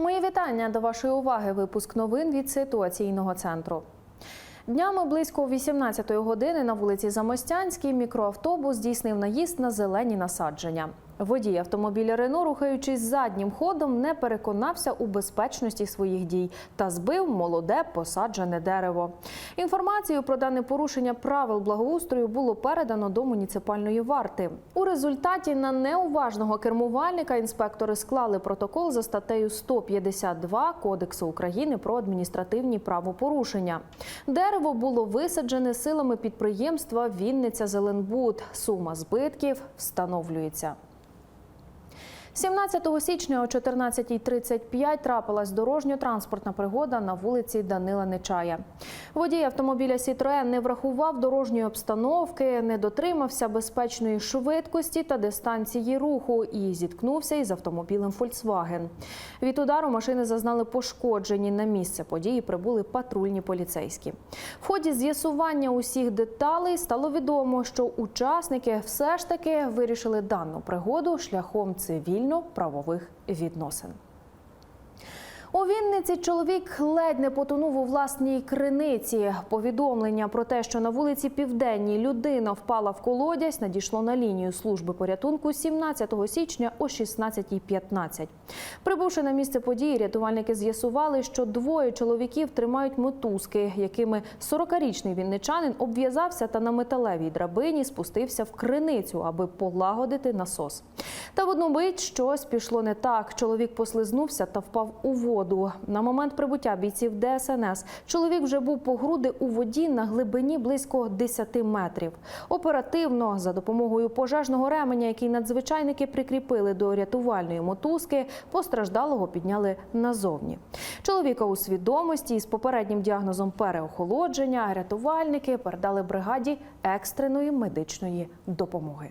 Мої вітання до вашої уваги. Випуск новин від ситуаційного центру. Днями близько 18-ї години на вулиці Замостянській мікроавтобус здійснив наїзд на зелені насадження. Водій автомобіля Рено, рухаючись заднім ходом, не переконався у безпечності своїх дій та збив молоде посаджене дерево. Інформацію про дане порушення правил благоустрою було передано до муніципальної варти. У результаті на неуважного кермувальника інспектори склали протокол за статтею 152 Кодексу України про адміністративні правопорушення. Дерево було висаджене силами підприємства Вінниця Зеленбуд. Сума збитків встановлюється. 17 січня о 14.35 трапилась дорожньо-транспортна пригода на вулиці Данила Нечая. Водій автомобіля Сітроен не врахував дорожньої обстановки, не дотримався безпечної швидкості та дистанції руху і зіткнувся із автомобілем Volkswagen. Від удару машини зазнали пошкоджені. На місце події прибули патрульні поліцейські. В ході з'ясування усіх деталей стало відомо, що учасники все ж таки вирішили дану пригоду шляхом цивільно-правових відносин. У Вінниці чоловік ледь не потонув у власній криниці. Повідомлення про те, що на вулиці Південній людина впала в колодязь, надійшло на лінію служби порятунку 17 січня о 16.15. Прибувши на місце події, рятувальники з'ясували, що двоє чоловіків тримають мотузки, якими 40-річний вінничанин обв'язався та на металевій драбині спустився в криницю, аби полагодити насос. Та в одну мить щось пішло не так. Чоловік послизнувся та впав у воду. На момент прибуття бійців ДСНС чоловік вже був по груди у воді на глибині близько 10 метрів. Оперативно за допомогою пожежного ременя, який надзвичайники прикріпили до рятувальної мотузки, постраждалого підняли назовні. Чоловіка у свідомості із попереднім діагнозом переохолодження рятувальники передали бригаді екстреної медичної допомоги.